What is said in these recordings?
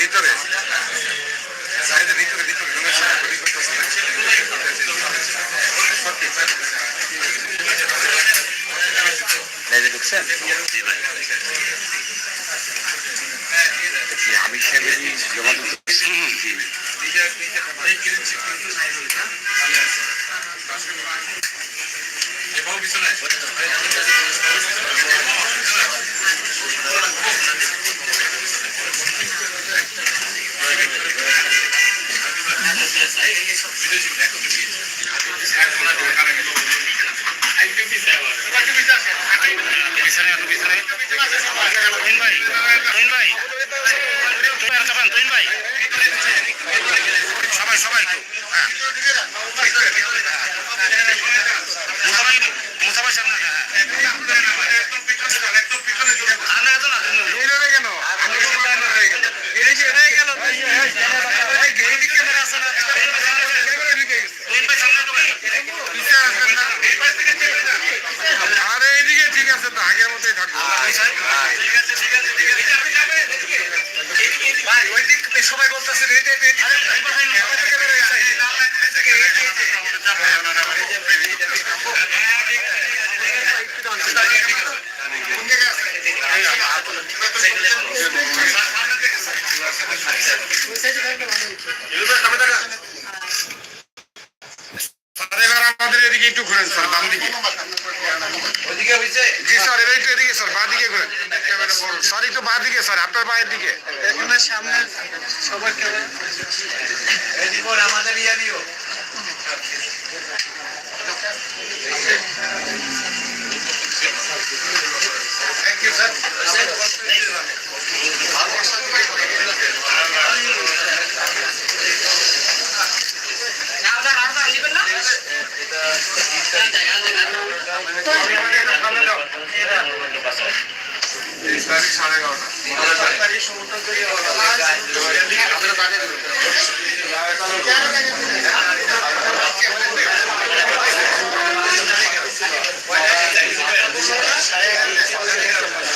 ভিতরে ভিতরে ভিতরে ঢুকছেন আমি সেভাবে জমা দিচ্ছি তুহিন ভাই তুহিন ভাই তুই আর কাপান তুহিন ভাই সবাই সবাই হ্যাঁ। ಬೇಕು ಅದ್ರ ಸ್ವಲ್ಪ ಸಮಯ সামনে সবার কেমন এদিকে আমাদের ইয়া নিও থ্যাংক ইউ স্যার সাড়ে এগারোটা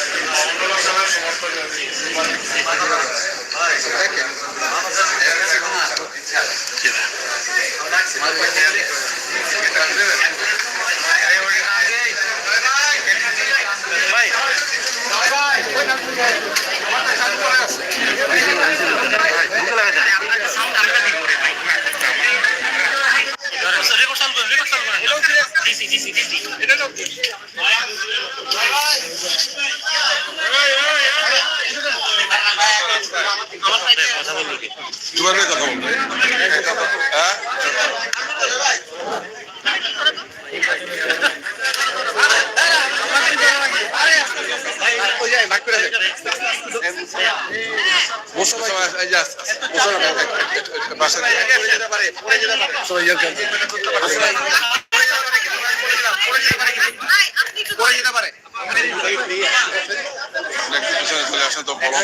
কথা বলব কি কথা বলব হ্যাঁ চলে আসেন তো বড়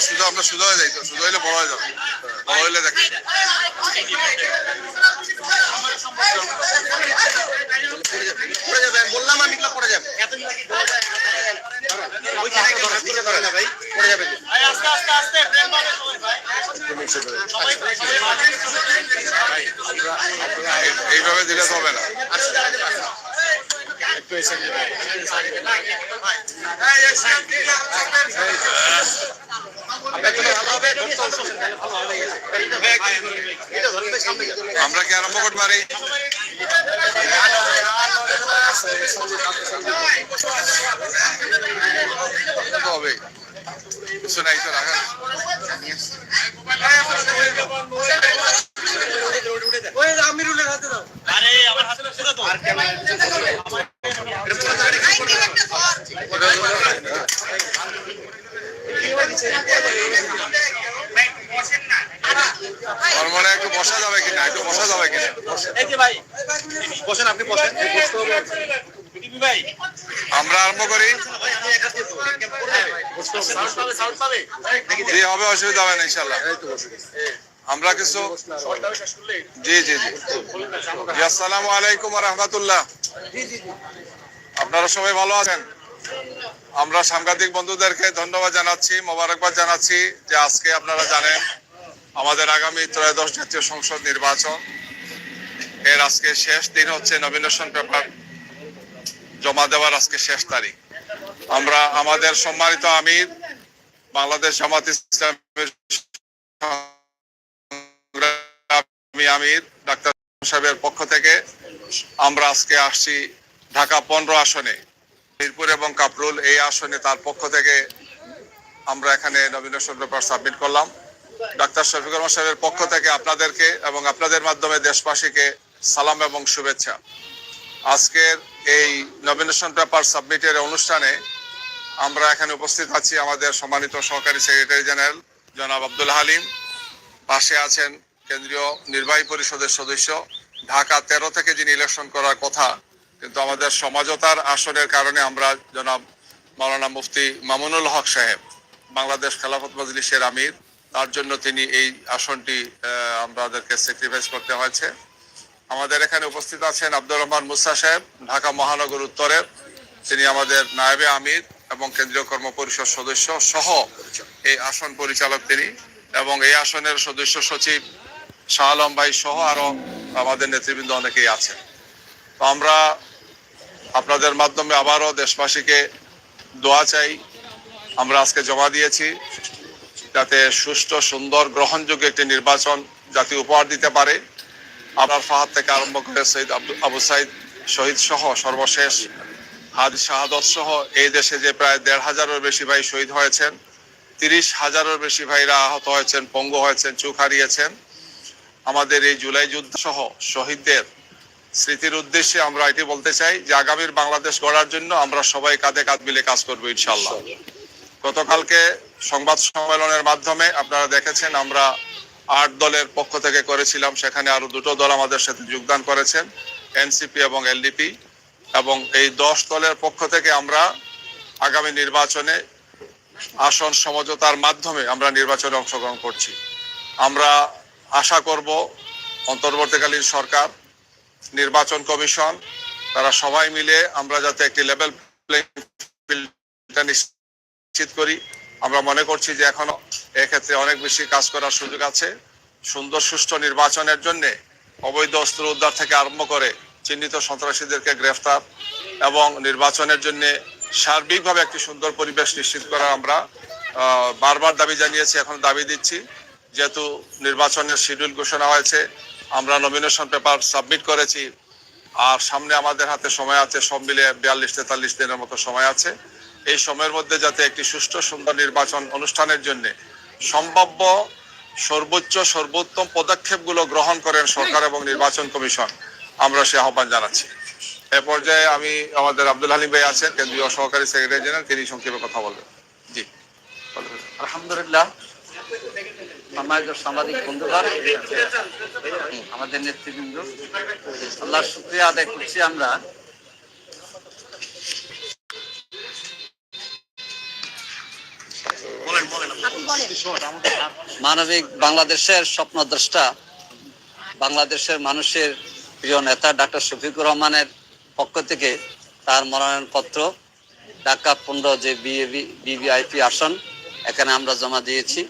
শুধু আপনার শুধু হয়ে যাই তো শুধু হইলে বড় হয়ে যাবে বড় হইলে দেখেন বললাম আমি পড়ে যাবে এইভাবে দিলে তো হবে না। আমরা কি আরম্ভ করতে পারি? হবে কিছু নাই তো রাখার আরে আমার হাতে ছিল তো আমার মনে একটু বসা যাবে কিনা একটু বসা যাবে কিনা? ভাই বসেন আপনি বসেন। আমরা আরম্ভ করি। জি হবে অসুবিধা হবে না ইনশাল্লাহ আমরা কিছু জি জি জি। জি আসসালামু আলাইকুম রহমতুল্লাহ। আপনারা সবাই ভালো আছেন? আমরা সাংবাদিক বন্ধুদেরকে ধন্যবাদ জানাচ্ছি মোবারকবাদ জানাচ্ছি যে আজকে আপনারা জানেন আমাদের আগামী ত্রয়োদশ জাতীয় সংসদ নির্বাচন। এর আজকে শেষ দিন হচ্ছে নমিনেশন পেপার জমা দেওয়ার আজকে শেষ তারিখ। আমরা, আমাদের সম্মানিত আমির, বাংলাদেশ জামাত ইসলামের আমির, ডাক্তার সাহেবের পক্ষ থেকে আমরা আজকে আসছি ঢাকা পনেরো আসনে। মিরপুর এবং কাপরুল এই আসনে তার পক্ষ থেকে আমরা এখানে নমিনেশন পেপার সাবমিট করলাম। ডাক্তার শফিকুর সাহেবের পক্ষ থেকে আপনাদেরকে এবং আপনাদের মাধ্যমে দেশবাসীকে সালাম এবং শুভেচ্ছা। আজকের এই নমিনেশন পেপার সাবমিটের অনুষ্ঠানে আমরা এখানে উপস্থিত আছি আমাদের সম্মানিত সহকারী সেক্রেটারি জেনারেল জনাব আব্দুল হালিম। পাশে আছেন কেন্দ্রীয় নির্বাহী পরিষদের সদস্য। ঢাকা তেরো থেকে যিনি ইলেকশন করার কথা, কিন্তু আমাদের সমাজতার আসনের কারণে আমরা জনাব মাওলানা মুফতি মামুনুল হক সাহেব, বাংলাদেশ খেলাফত মজলিসের আমির। তার জন্য তিনি এই আসনটি আমাদেরকে স্যাক্রিফাইস করতে হয়েছে। আমাদের এখানে উপস্থিত আছেন আব্দুর রহমান মুসা সাহেব, ঢাকা মহানগর উত্তরের তিনি আমাদের নায়েবে আমির এবং কেন্দ্রীয় কর্ম পরিষদ সদস্য সহ এই আসন পরিচালক তিনি এবং এই আসনের সদস্য সচিব শাহ আলম ভাই সহ আরও আমাদের নেতৃবৃন্দ অনেকেই আছেন। তো আমরা আপনাদের মাধ্যমে আবারও দেশবাসীকে দোয়া চাই। আমরা আজকে জমা দিয়েছি। যাতে সুষ্ঠু, সুন্দর, গ্রহণযোগ্য একটি নির্বাচন জাতি উপহার দিতে পারে। আপনার ফাহাদ থেকে আরম্ভ করে সৈয়দ আবু সাইদ শহীদ সহ সর্বশেষ হাজ শাহাদত সহ এই দেশে যে প্রায় দেড় হাজারের বেশি ভাই শহীদ হয়েছেন, তিরিশ হাজারের বেশি ভাইরা আহত হয়েছেন, পঙ্গু হয়েছেন, চোখ হারিয়েছেন। আমাদের এই জুলাই যুদ্ধ সহ শহীদদের স্মৃতির উদ্দেশ্যে আমরা এটি বলতে চাই যে আগামীর বাংলাদেশ গড়ার জন্য আমরা সবাই কাঁধে কাঁধ মিলে কাজ করব ইনশাল্লাহ গতকালকে সংবাদ সম্মেলনের মাধ্যমে আপনারা দেখেছেন আমরা আট দলের পক্ষ থেকে করেছিলাম, সেখানে আরও দুটো দল আমাদের সাথে যোগদান করেছেন, এনসিপি এবং এলডিপি। এবং এই দশ দলের পক্ষ থেকে আমরা আগামী নির্বাচনে আসন সমঝোতার মাধ্যমে আমরা নির্বাচনে অংশগ্রহণ করছি। আমরা আশা করব অন্তর্বর্তীকালীন সরকার, নির্বাচন কমিশন, তারা সবাই মিলে আমরা যাতে একটি লেভেল প্লেইং নিশ্চিত করি। আমরা মনে করছি যে এখনও এক্ষেত্রে অনেক বেশি কাজ করার সুযোগ আছে। সুন্দর, সুষ্ঠু নির্বাচনের জন্য অবৈধ অস্ত্র উদ্ধার থেকে আরম্ভ করে চিহ্নিত সন্ত্রাসীদেরকে গ্রেফতার এবং নির্বাচনের জন্য সার্বিকভাবে একটি সুন্দর পরিবেশ নিশ্চিত করা আমরা বারবার দাবি জানিয়েছি, এখন দাবি দিচ্ছি। যেহেতু নির্বাচনের শিডিউল ঘোষণা হয়েছে, আমরা নমিনেশন পেপার সাবমিট করেছি। আর সামনে আমাদের হাতে সময় আছে, সব মিলে বিয়াল্লিশ তেতাল্লিশ দিনের মতো সময় আছে। এই সময়ের মধ্যে যাতে একটি সুষ্ঠু সুন্দর নির্বাচন অনুষ্ঠানের জন্য সম্ভাব্য সর্বোচ্চ, সর্বোত্তম পদক্ষেপগুলো গ্রহণ করেন সরকার এবং নির্বাচন কমিশন, আমরা সে আহ্বান জানাচ্ছি। এ পর্যায়ে আমি আমাদের আব্দুল হালিম ভাই আছেন, কেন্দ্রীয় সহকারী সেক্রেটারি জেনারেল, তিনি সংক্ষেপে কথা বলবেন। জি। আলহামদুলিল্লাহ, সম্মানিত সাংবাদিক বন্ধুগণ, আমাদের নেতৃবৃন্দ, আল্লাহর শুক্রিয়া আদায় করছি আমরা। মানবিক বাংলাদেশের স্বপ্নদ্রষ্টা, বাংলাদেশের মানুষের প্রিয় নেতা ডাক্তার শফিকুর রহমানের পক্ষ থেকে তার মনোনয়নপত্র, ঢাকা পনেরো যে বিবিআইপি আসন, এখানে আমরা জমা দিয়েছি।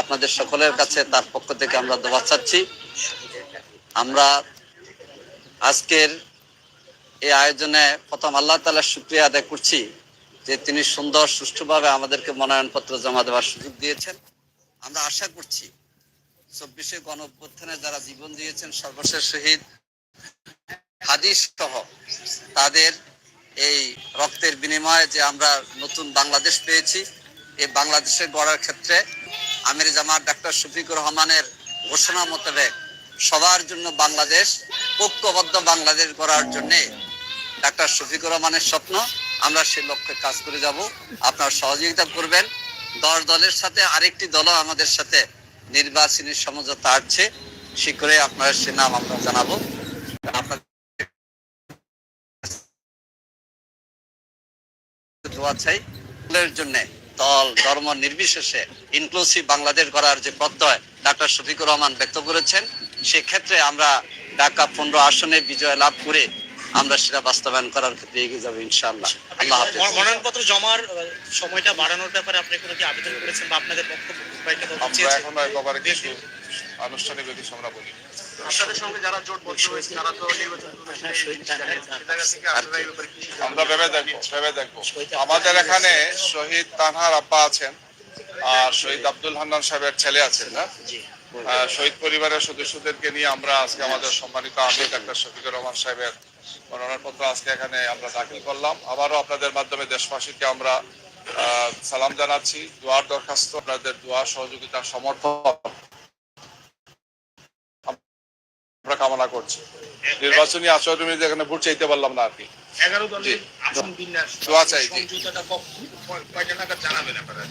আপনাদের সকলের কাছে তার পক্ষ থেকে আমরা দোয়া চাচ্ছি। আমরা আজকের এই আয়োজনে প্রথম আল্লাহ তালা শুক্রিয়া আদায় করছি। যে তিনি সুন্দর, সুষ্ঠুভাবে আমাদেরকে মনোনয়নপত্র জমা দেওয়ার সুযোগ দিয়েছেন। আমরা আশা করছি চব্বিশে গণ যারা জীবন দিয়েছেন, সর্বশেষ শহীদ হাদিস সহ তাদের এই রক্তের বিনিময়ে যে আমরা নতুন বাংলাদেশ পেয়েছি, এই বাংলাদেশের গড়ার ক্ষেত্রে আমির জামাত ডাক্তার শফিকুর রহমানের ঘোষণা মোতাবেক সবার জন্য বাংলাদেশ, ঐক্যবদ্ধ বাংলাদেশ গড়ার জন্যে ডাক্তার শফিকুর রহমানের স্বপ্ন। আমরা সে লক্ষ্যে কাজ করে যাব। আপনার সহযোগিতা করবেন। দশ দলের সাথে আরেকটি দলও আমাদের সাথে নির্বাচনী সমঝোতা আসছে শীঘ্রই আপনার সে নাম আমরা জানাব। চাই। জন্য দল, ধর্ম নির্বিশেষে ইনক্লুসিভ বাংলাদেশ গড়ার যে প্রত্যয় ডাক্তার শফিকুর রহমান ব্যক্ত করেছেন, সেক্ষেত্রে আমরা ঢাকা পনেরো আসনে বিজয় লাভ করে আমরা সেটা বাস্তবায়ন করার ক্ষেত্রে এগিয়ে যাব ইনশাআল্লাহ। আল্লাহ হাফেজ। মনোনয়নপত্র জমার সময়টা বাড়ানোর ব্যাপারে আপনি কোনো কি আবেদন করেছেন বা আপনাদের বক্তব্য আমরা চেয়েছেন? এখনও কিছু আনুষ্ঠানিক কিছু আমরা বলি আপনাদের সঙ্গে যারা জোটবদ্ধ হয়েছে তারা তো নির্বাচন হ্যাঁ, থেকে আমরা ভেবে দেখব ভেবে দেখব। আমাদের এখানে শহীদ তানহার আব্বা আছেন আর শহীদ আব্দুল হান্নান সাহেবের ছেলে আছেন না? শহীদ পরিবারের সদস্যদেরকে নিয়ে আমরা আজকে আমাদের সম্মানিত আমির ডাক্তার শফিকুর রহমান সাহেবের মনোনয়নপত্র আজকে এখানে আমরা দাখিল করলাম। আবারও আপনাদের মাধ্যমে দেশবাসীকে আমরা সালাম জানাচ্ছি। দোয়ার দরখাস্ত আপনাদের দোয়া সহযোগিতা সমর্থন আমরা কামনা করছি। নির্বাচনী আচরণবিধি ভোট চাইতে পারলাম না আর কি। এগারো দলের আসন বিন্যাস দোয়া চাই, জি। সমঝোতাটা কখন? কয়টা নাগাদ জানাবেন আপনারা?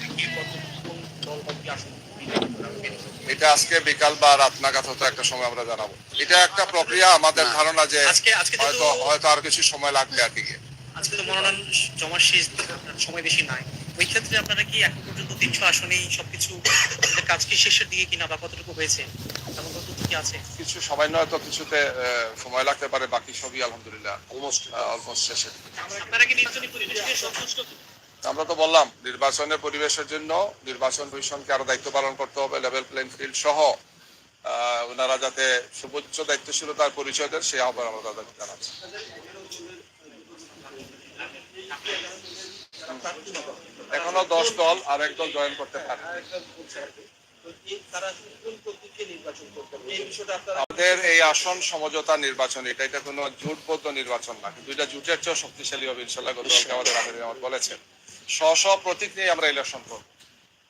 এটা আজকে বিকাল বা রাত নাগাদ হয়তো একটা সময় আমরা জানাব। এটা একটা প্রক্রিয়া আমাদের ধারণা যে আজকে আজকে হয়তো হয়তো আর কিছু সময় লাগবে আর কি আজকে তো মনোনয়ন জমার শেষ সময় বেশি নাই। ওই ক্ষেত্রে আপনারা কি এখন পর্যন্ত তিনশো আসনেই সবকিছু কাজ কি শেষের দিকে কিনা বা কতটুকু হয়েছে? এমন কোনো তথ্য কি আছে? কিছু সামান্য হয়তো কিছুতে আহ, সময় লাগতে পারে বাকি সবই আলহামদুলিল্লাহ অলমোস্ট অলমোস্ট শেষে আপনারা কি নির্বাচনী পরিবেশ নিয়ে সন্তুষ্ট? আমরা তো বললাম, নির্বাচনের পরিবেশের জন্য নির্বাচন কমিশনকে আরও দায়িত্ব পালন করতে হবে লেভেল প্লেন ফিল্ড সহ ওনারা যাতে সর্বোচ্চ দায়িত্বশীলতার পরিচয় দেন, সেই আহ্বান আমরা তাদেরকে জানাচ্ছি। এখনও দশ দল আর এক দল জয়েন করতে পারে আমাদের এই আসন সমঝোতা নির্বাচন, এটা এটা কোনো জোটবদ্ধ নির্বাচন না এটা জোটের চেয়েও শক্তিশালী হবে ইনশাল্লাহ আমাদের আমির বলেছেন। স্ব স্ব প্রতীক নিয়ে আমরা ইলেকশন করব।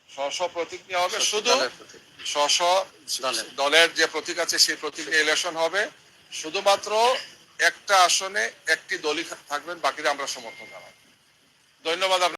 স্ব স্ব প্রতীক নিয়ে হবে শুধু স্ব স্ব দলের। যে প্রতীক আছে সেই প্রতীক নিয়ে ইলেকশন হবে। শুধুমাত্র একটা আসনে একটি দলই থাকবেন বাকিরা আমরা সমর্থন জানাই ধন্যবাদ